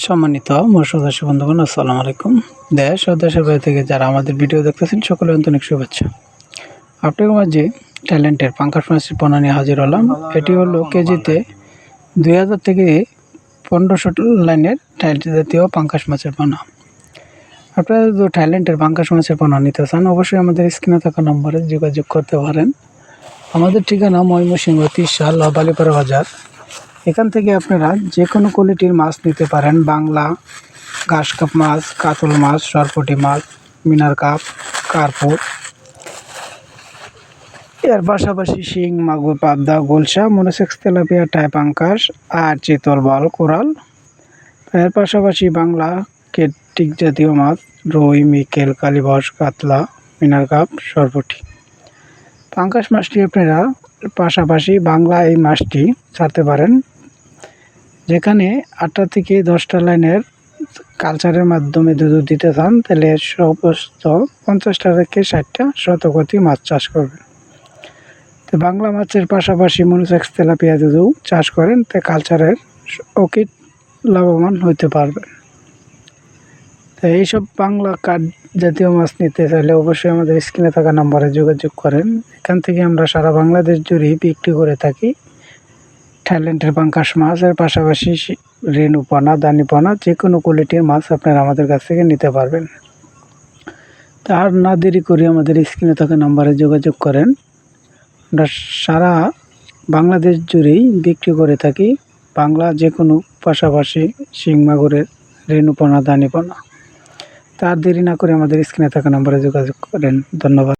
সম্মানিত মোর সদস্য বন্ধুগণ, আসসালামু আলাইকুম। দেশ ও দেশের বাইরে থেকে যারা আমাদের ভিডিও দেখতেছেন সকলের অন্তরিক শুভেচ্ছা। আপনাদের মাঝে ট্যালেন্টের পাঙ্কাশ মাছের পোনা নিয়ে হাজির হলাম। এটি হলো কেজিতে দুই হাজার থেকে পনেরোশো লাইনের টাইলটি জাতীয় পাঙ্কাশ মাছের পোনা। আপনারা যদি ট্যালেন্টের পাঙ্কাশ মাছের পোনা নিতে চান, অবশ্যই আমাদের স্ক্রিনে থাকা নম্বরে যোগাযোগ করতে পারেন। আমাদের ঠিকানা ময়মনসিংহ তিরশাল বালিপাড়া বাজার। এখান থেকে আপনারা যে কোনো কোয়ালিটির মাছ নিতে পারেন। বাংলা, ঘাস কাপ মাছ, কাতল মাছ, সরপটি মাছ, মিনার কাপ, কার্পুর। এর পাশাপাশি শিং, মাগুর, পাবদা গোলসা মনোসেক্স, তেলাপিয়া টাইপ আঙ্কাশ আর চিতল বল, কোরাল। এর পাশাপাশি বাংলা কেটিক জাতীয় মাছ, রুই, মিকেল কালীবস কাতলা, মিনার কাপ, সরপটি। পাঙ্কাশ মাছটি আপনারা পাশাপাশি বাংলা এই মাছটি ছাড়তে পারেন। যেখানে আটটা থেকে দশটা লাইনের কালচারের মাধ্যমে দুধ দিতে চান, তাহলে সমস্ত পঞ্চাশটা থেকে ষাটটা শতকতি মাছ চাষ করবেন। তো বাংলা মাছের পাশাপাশি মনুসেক্স তেলাপিয়া দুধও চাষ করেন, তে কালচারের অকিট লাভবান হতে পারবেন। তো এইসব বাংলা কাঠ জাতীয় মাছ নিতে চাইলে অবশ্যই আমাদের স্ক্রিনে থাকা নাম্বারে যোগাযোগ করেন। এখান থেকে আমরা সারা বাংলাদেশ জুড়েই বিক্রি করে থাকি। থাইল্যান্ডের পাঙ্কাশ মাছের পাশাপাশি রেণুপনা দানিপনা যে কোনো কোয়ালিটির মাছ আপনারা আমাদের কাছ থেকে নিতে পারবেন। তার না দেরি করে আমাদের স্ক্রিনে থাকা নাম্বারে যোগাযোগ করেন। আমরা সারা বাংলাদেশ জুড়েই বিক্রি করে থাকি বাংলা যে কোনো পাশাপাশি শিং মাগুরের রেণুপনা দানিপনা তার দেরি না করে আমাদের স্ক্রিনে থাকা নাম্বারে যোগাযোগ করেন। ধন্যবাদ।